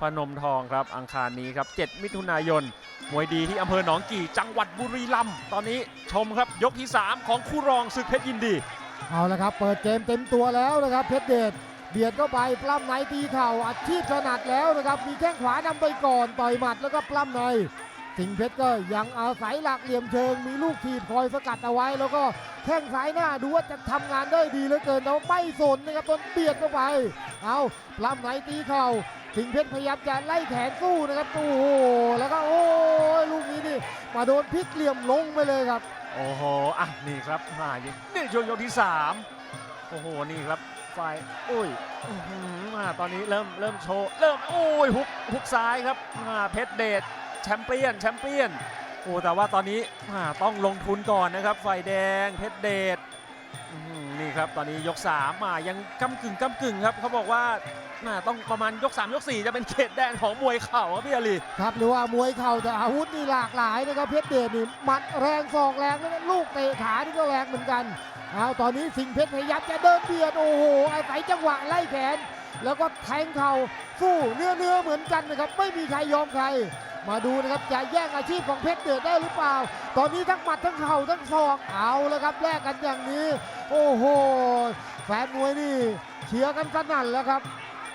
พนมทองครับอังคารนี้ครับ 7 มิถุนายน มวยดีที่อำเภอหนองกี่จังหวัดบุรีรัมย์ตอนนี้ชมครับยกที่ 3 ของคู่รองศึกเพชรยินดี เอาละครับ เปิดเกมเต็มตัวแล้วนะครับเพชรเดชเบียดเข้าไปปล้ำในตีเข่าอาชีพถนัดแล้วนะครับ มีแข้งขวานำไปก่อนต่อยหมัดแล้วก็ปล้ำในสิงเพชรก็ยังอาศัยหลักเหลี่ยมเชิง มีลูกทีบคอยสกัดเอาไว้ แล้วก็แข้งซ้ายหน้าดูว่าจะทำงานได้ดีเหลือเกินแต่ว่าไม่สนนะครับต้นเบียดเข้าไป เอาปล้ำในตีเข่า สิงเพชรพยายามจะไล่แขนสู้นะครับโอ้โหแล้วก็โอ้ยลูกนี้นี่มาโดนพลิกเหลี่ยมลงไปเลยครับ โอ้โหอะนี่ครับมายิงนี่ช่วงยกที่3โอ้โหนี่ครับฝ่ายอุ้ยอื้อหือมาตอนนี้เริ่มเริ่มโชว์เริ่มโอ้ยฮุกฮุกซ้ายครับมาเพชรเดชแชมเปี้ยนแชมเปี้ยนโอ้แต่ว่าตอนนี้มาต้องลงทุนก่อนนะครับฝ่ายแดงเพชรเดช นี่ครับตอนนี้ยก3มายังก้ากึ่งก้ากึ่งครับเขาบอกว่าน่าต้องประมาณยก 3 ยก 4 จะเป็นเขตแดนของมวยเข่าครับพี่อาลีครับหรือว่ามวยเข่าแต่อาวุธนี่หลากหลายนะครับเพชรเดชนี่มัดแรงศอกแรงแล้วก็ลูกเตะขานี่ก็แรงเหมือนกันเอาตอนนี้สิงเพชรพยายามจะเดินเบียดโอ้โหอาศัยจังหวะไล่แขน แล้วก็แทงเข่าสู้เนื้อเนื้อเหมือนกันนะครับไม่มีใครยอมใครมาดูนะครับจะแย่งอาชีพของเพชรเดชได้หรือเปล่า ตอนนี้ทั้งหมัดทั้งเข่าทั้งศอกเอาแล้วครับแลกกันอย่างนี้ โอ้โห แฟนมวยนี่เชียร์กันสนั่นแล้วครับ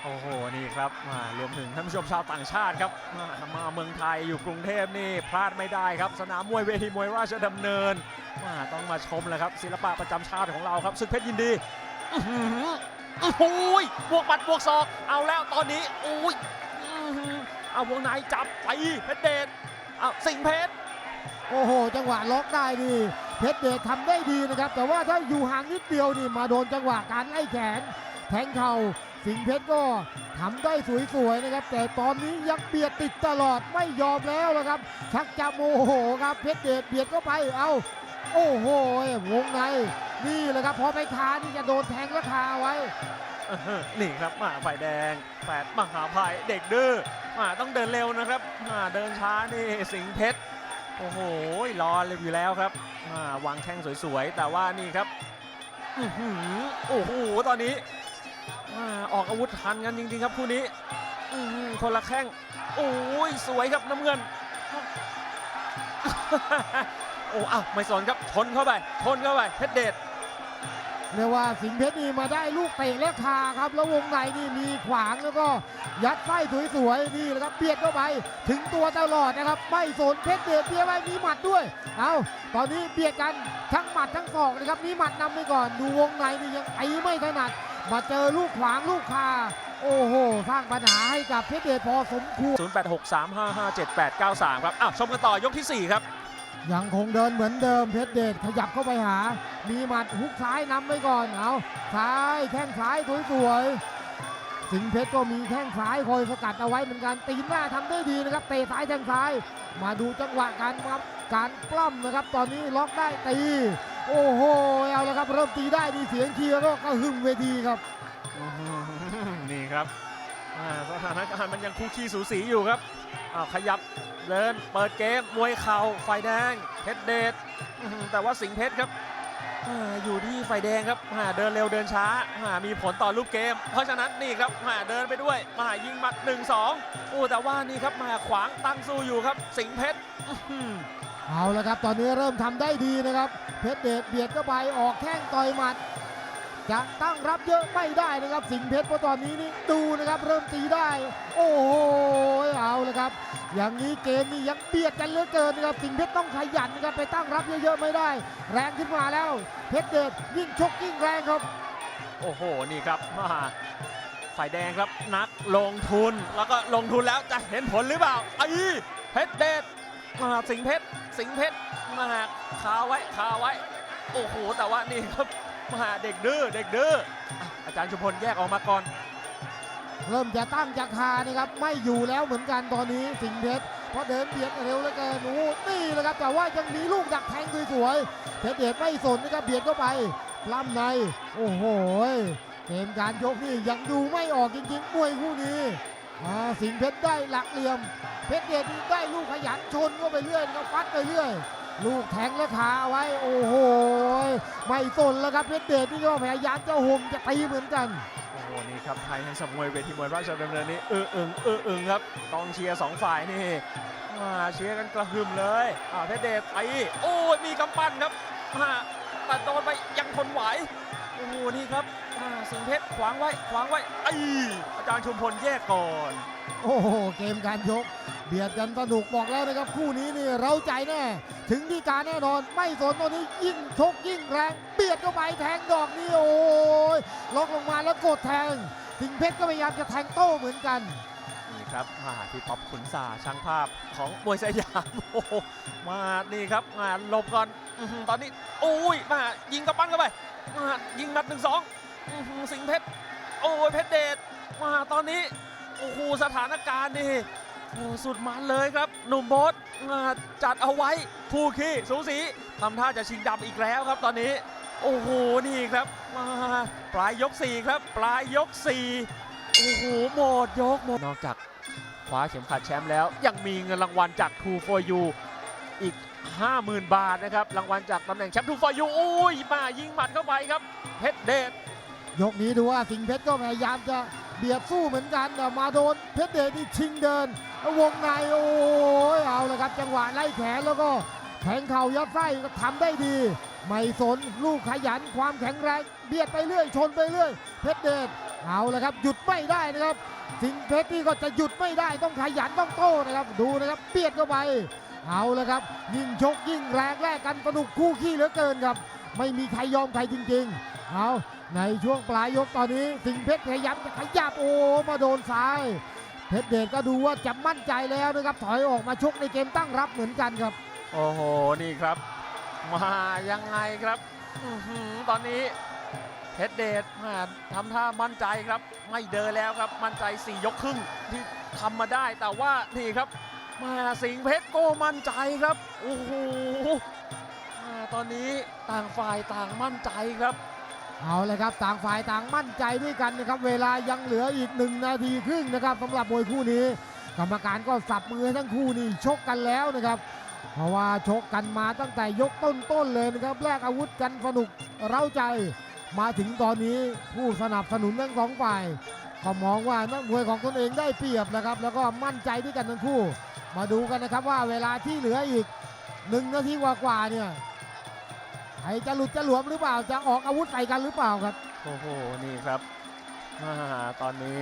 โอ้โห นี่ครับมารวมถึงท่านผู้ชมชาวต่างชาติครับมามาเมืองไทยอยู่กรุงเทพนี่พลาดไม่ได้ครับ สนามมวยเวทีมวยราชดำเนินมาต้องมาชมแหละครับศิลปะประจำชาติของเราครับศึกเพชรยินดีอื้อหือโอ้โหยบวกหมัดบวกศอกเอาแล้วตอนนี้โอ้ยอื้อหือเอาวงในจับไปเพชรเดชเอาสิงห์เพชร โอ้โห จังหวะล็อกได้นี่ เพชรเดชทำได้ดีนะครับ แต่ว่าถ้าอยู่ห่างนิดเดียวนี่มาโดนจังหวะการไล่แขน แทงเข่าสิงเพชรก็ทำได้สวยๆนะครับ แต่ตอนนี้ยังเบียดติดตลอดไม่ยอมแล้วนะครับ ชักจะโมโหครับเพชรเดชเบียดเข้าไปเอาโอ้โหวงในนี่แหละครับพอไปคานี่จะโดนแทงแล้วคาไว้ นี่ครับมาฝ่ายแดงแปดมหาภัยเด็กดื้อมาต้องเดินเร็วนะครับมาเดินช้านี่สิงเพชร โอ้โหรอเลยอยู่แล้วครับาวางแข้งสวยๆ แต่ว่านี่ครับอือหือโอ้โหตอนนี้อ่าออกอาวุธทันกันจริงๆครับคู่นี้อือหือคนละแข้งโอ้ยสวยครับน้ำเงิน โอ้อ้าวไม่สนครับชนเข้าไปชนเข้าไปเพชรเดช เรียกว่าสิงเพชรนี่มาได้ลูกเตะและคาครับ แล้ววงในนี่มีขวางแล้วก็ยัดไส้สวยๆนี่แหละครับเบียดเข้าไปถึงตัวตลอดนะครับ ไม่สนเพชรเดชเบียดไปมีหมัดด้วย เอาตอนนี้เบียดกันทั้งหมัดทั้งศอกนะครับมีหมัดนำไปก่อนดูวงในนี่ยังตีไม่ถนัดมาเจอลูกขวางลูกคาโอ้โห สร้างปัญหาให้กับเพชรเดชพอสมควร 0863557893 ครับอ้าวชมกันต่อยกทีสี่4 ครับ ยังคงเดินเหมือนเดิมเพชรเดชขยับเข้าไปหา มีหมัดฮุกซ้ายนำไปก่อนเอาซ้ายแข้งซ้ายสวยๆสิงเพชรก็มีแข้งซ้ายคอยสกัดเอาไว้เหมือนกันตีนหน้าทำได้ดีนะครับเตะซ้ายแทงซ้าย มาดูจังหวะการครับการปล้ำนะครับ ตอนนี้ล็อกได้ตี โอ้โหเอาละครับเริ่มตีได้ดีเสียงเชียร์ก็กระหึ่มเวทีครับนี่ครับ สถานการณ์มันยังคู่ขี้สูสีอยู่ครับอ้าขยับเดินเปิดเกมมวยเข่าไฟแดงเพชรเดชแต่ว่าสิงเพชรครับอ่าอยู่ที่ไฟแดงครับอ่าเดินเร็วเดินช้าอ่ามีผลต่อรูปเกม เพราะฉะนั้นนี่ครับอ่าเดินไปด้วยมายิงมัด1 2โอ้แต่ว่านี่ครับมาขวางตั้งสู้อยู่ครับ สิงเพชรเอาละครับ ตอนนี้เริ่มทำได้ดีนะครับ เพชรเดชเบียดเข้าไปออกแข้งต่อยหมัด จะตั้งรับเยอะไม่ได้นะครับ สิงเพชรเพราะตอนนี้นี่ดูนะครับเริ่มตีได้ โอ้โหเอาละครับ อย่างนี้เกมนี้ยังเบียดกันเหลือเกินนะครับสิงเพชรต้องขยันนะครับไปตั้งรับเยอะๆไม่ได้ แรงขึ้นมาแล้ว เพชรเดชยิ่งชกยิ่งแรงครับ โอ้โหนี่ครับมาฝ่ายแดงครับนักลงทุนแล้วก็ลงทุนแล้วจะเห็นผลหรือเปล่าไอ้เพชรเดชมาสิงเพชรสิงเพชรมาคาไว้คาไว้ โอ้โหแต่ว่านี่ครับ มาเด็กดื้อเด็กดื้ออาจารย์ชุมพลแยกออกมาก่อน เริ่มจะตั้งจะคานะครับไม่อยู่แล้วเหมือนกันตอนนี้สิงเพชรเพราะเดินเบียดเร็วเหลือเกินโอ้นี่แหละครับแต่ว่ายังมีลูกดักแทงสวยๆเพชรเดชไม่สนนะครับเบียดเข้าไปล้ำในโอ้โหเกมการยกนี่ยังดูไม่ออกจริงๆมวยคู่นี้สิงเพชรได้หลักเหลี่ยม เพชรเดชได้ลูกขยันชนก็ไปเรื่อยก็ฟัดไปเรื่อย ลูกแทงและขาไว้ โอ้โห ไม่สนแล้วครับเพชรเดชนี่ก็พยายามจะห่มจะตีเหมือนกัน โอ้โห นี่ครับไทยให้สมวยเวทีมวยราชดำเนินนี้เออเอิงเออเอิงครับกองเชียร์สองฝ่ายนี่มาเชียร์กันกระหึ่มเลยอ่าเพชรเดชไปโอ้ยมีกำปั้นครับแต่โดนไปยังทนไหวโอ้โหนี่ครับ สิงห์เพชรขวางไว้ขวางไว้ไอ้อาจารย์ชุมพลแยกก่อน โอ้โห เกมการชกเบียดกันสนุกบอกแล้วนะครับ คู่นี้นี่เราใจแน่ ถึงที่การแน่นอน ไม่สนตอนนี้ยิ่งชกยิ่งแรง เบียดเข้าไปแทงดอกนี้โอ้ยล็อกลงมาแล้วกดแทง สิงห์เพชรก็พยายามจะแทงโต้เหมือนกันนี่ครับมาที่ป๊อปขุนสาช่างภาพของมวยสยามโอ้โหมานี่ครับมาหลบก่อนอื้อหือตอนนี้โอ้ยมายิงกระปั้นเข้าไปมายิงนัดหนึ่งสอง อื้อหือสิงห์เพชรโอ้ยเพชรเดชมาตอนนี้โอ้โหสถานการณ์นี่โอ้สุดมันเลยครับ หนุ่มโบสมาจัดเอาไว้คู่ขี้สูสีทำท่าจะชิงดำอีกแล้วครับตอนนี้โอ้โหนี่ครับมาปลายยกสี่ครับ ปลายยกสี่โอ้โหหมดยกหมดนอกจากคว้าเข็มขัดแชมป์แล้ว ยังมีเงินรางวัลจาก True for You อีก 50,000 บาทนะครับ รางวัลจากตำแหน่งแชมป์ True for You โอ้ยมายิงหมัดเข้าไปครับเพชรเดช ยกนี้ดูว่าสิงเพชรก็พยายามจะเบียดสู้เหมือนกันแต่มาโดนเพชรเดชนี่ชิงเดิน วงในโอ้ยเอาละครับจังหวะไล่แขนแล้วก็แทงเข่ายัดไส้ก็ทำได้ดี ไม่สนลูกขยันความแข็งแรงเบียดไปเรื่อยชนไปเรื่อย เพชรเดชเอาละครับหยุดไม่ได้นะครับ สิงเพชรนี่ก็จะหยุดไม่ได้ต้องขยันต้องโต้นะครับ ดูนะครับเบียดเข้าไปเอาละครับ ยิ่งชกยิ่งแรงแลกกันสนุกคู่ขี้เหลือเกินครับ ไม่มีใครยอมใครจริง ๆ เอา ในช่วงปลายยกตอนนี้ สิงเพชรพยายามจะขยับโอ้มาโดนซ้าย เพชรเดชก็ดูว่าจะมั่นใจแล้วนะครับถอยออกมาชกในเกมตั้งรับเหมือนกันครับ โอ้โห นี่ครับ มายังไงครับอตอนนี้เพชรเดชมาทำท่ามั่นใจครับ ไม่เดินแล้วครับมั่นใจ 4 ยกครึ่งที่ทำมาได้แต่ว่านี่ครับมาสิงเพชรก็มั่นใจครับโอ้โหตอนนี้ต่างฝ่ายต่างมั่นใจครับ เอาเลยครับต่างฝ่ายต่างมั่นใจด้วยกันนะครับเวลายังเหลืออีกหนึ่งนาทีครึ่งนะครับสำหรับมวยคู่นี้ กรรมการก็สับมือให้ทั้งคู่นี่ชกกันแล้วนะครับ เพราะว่าชกกันมาตั้งแต่ยกต้นๆเลยนะครับแลกอาวุธกันสนุกเร้าใจมาถึงตอนนี้ผู้สนับสนุนทั้งสองฝ่ายก็มองว่านักมวยของตนเองได้เปรียบนะครับ แล้วก็มั่นใจด้วยกันทั้งคู่ มาดูกันนะครับว่าเวลาที่เหลืออีกหนึ่งนาทีกว่าๆเนี่ย ใครจะหลุดจะหลวมหรือเปล่า จะออกอาวุธใส่กันหรือเปล่าครับ โอ้โห นี่ครับอ่าตอนนี้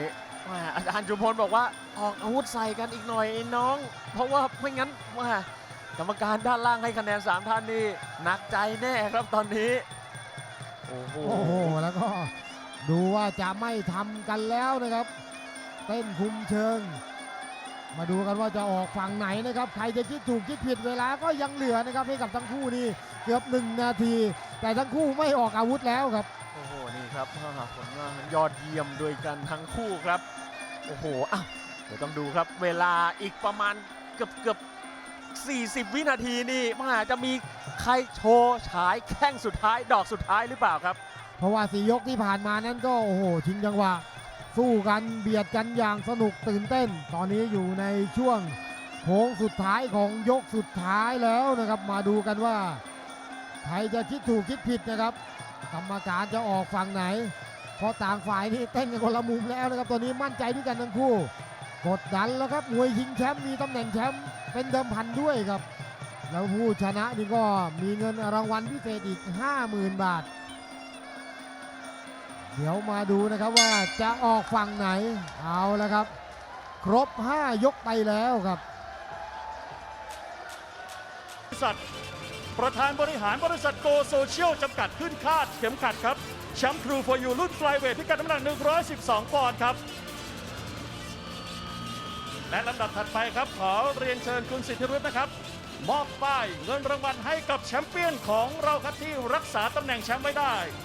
อ่าอาจารย์จุมพลบอกว่าออกอาวุธใส่กันอีกหน่อยไอ้น้อง เพราะว่าไม่งั้นว่ากรรมการด้านล่างให้คะแนน3ท่านนี่หนักใจแน่ครับตอนนี้ โอ้โห โอ้โห แล้วก็ดูว่าจะไม่ทำกันแล้วนะครับ เต้นคุมเชิง มาดูกันว่าจะออกฝั่งไหนนะครับ ใครจะคิดถูกคิดผิดเวลาก็ยังเหลือนะครับให้กับทั้งคู่นี่เกือบหนึ่งนาที แต่ทั้งคู่ไม่ออกอาวุธแล้วครับ โอ้โห นี่ครับอ่าผลงานยอดเยี่ยมด้วยกันทั้งคู่ครับ โอ้โหอะเดี๋ยวต้องดูครับ เวลาอีกประมาณเกือบเกือบ40 วินาทีนี่มาจะมีใครโชว์ฉายแข้งสุดท้ายดอกสุดท้ายหรือเปล่าครับ เพราะว่าสี่ยกที่ผ่านมานั้นก็โอ้โหชิงจังหวะ สู้กันเบียดกันอย่างสนุกตื่นเต้น ตอนนี้อยู่ในช่วงโค้งสุดท้ายของยกสุดท้ายแล้วนะครับ มาดูกันว่าใครจะคิดถูกคิดผิดนะครับ กรรมการจะออกฝั่งไหน เพราะต่างฝ่ายนี่เต้นกันคนละมุมแล้วนะครับ ตอนนี้มั่นใจด้วยกันทั้งคู่ กดดันแล้วครับมวยชิงแชมป์มีตำแหน่งแชมป์เป็นเดิมพันด้วยครับ แล้วผู้ชนะนี่ก็มีเงินรางวัลพิเศษอีก 50,000 บาท เดี๋ยวมาดูนะครับว่าจะออกฝั่งไหน เอาแล้วครับ ครบ 5 ยกไปแล้วครับบริษัทประธานบริหารบริษัทโกโซเชียลจำกัดขึ้นคาดเข็มขัดครับแชมป์ทรูฟอร์ยูรุ่นไฟเวทพิกัดน้ำหนัก 112 ปอนด์ครับ และลำดับถัดไปครับ ขอเรียนเชิญคุณสิทธิรุธนะครับ มอบป้ายเงินรางวัลให้กับแชมเปี้ยนของเราครับที่รักษาตำแหน่งแชมป์ไว้ได้